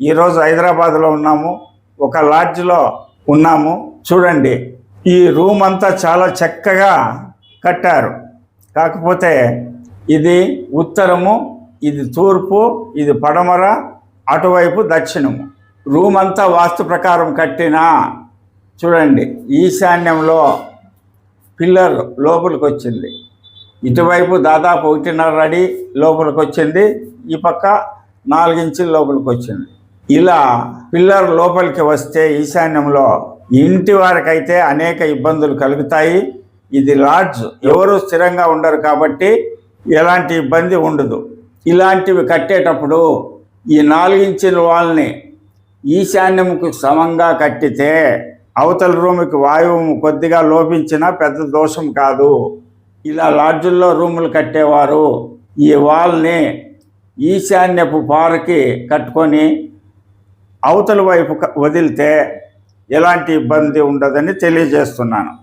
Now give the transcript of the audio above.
ఈరోజు హైదరాబాద్లో ఉన్నాము ఒక లాడ్జ్లో ఉన్నాము. చూడండి ఈ రూమ్ అంతా చాలా చక్కగా కట్టారు. కాకపోతే ఇది ఉత్తరము ఇది తూర్పు ఇది పడమర అటువైపు దక్షిణము. రూమ్ అంతా వాస్తు ప్రకారం కట్టినా చూడండి ఈశాన్యంలో పిల్లర్ లోపలికి వచ్చింది ఇటువైపు దాదాపు ఒకటిన్నర అడి లోపలికి వచ్చింది ఈ పక్క నాలుగించుల లోపలికి వచ్చింది ఇలా పిల్లర్ లోపలికి వస్తే ఈశాన్యంలో ఇంటి వారికైతే అనేక ఇబ్బందులు కలుగుతాయి. ఇది లాడ్జ్ ఎవరు స్థిరంగా ఉండరు కాబట్టి ఎలాంటి ఇబ్బంది ఉండదు. ఇలాంటివి కట్టేటప్పుడు ఈ నాలుగించిన వాళ్ళని ఈశాన్యముకు సమంగా కట్టితే అవతల రూముకి వాయువు కొద్దిగా లోపించినా పెద్ద దోషం కాదు. ఇలా లాడ్జుల్లో రూములు కట్టేవారు ఈ వాల్ని ఈశాన్యపు పారకి కట్టుకొని అవతల వైపు క- వదిలితే ఎలాంటి ఇబ్బంది ఉండదని తెలియజేస్తున్నాను.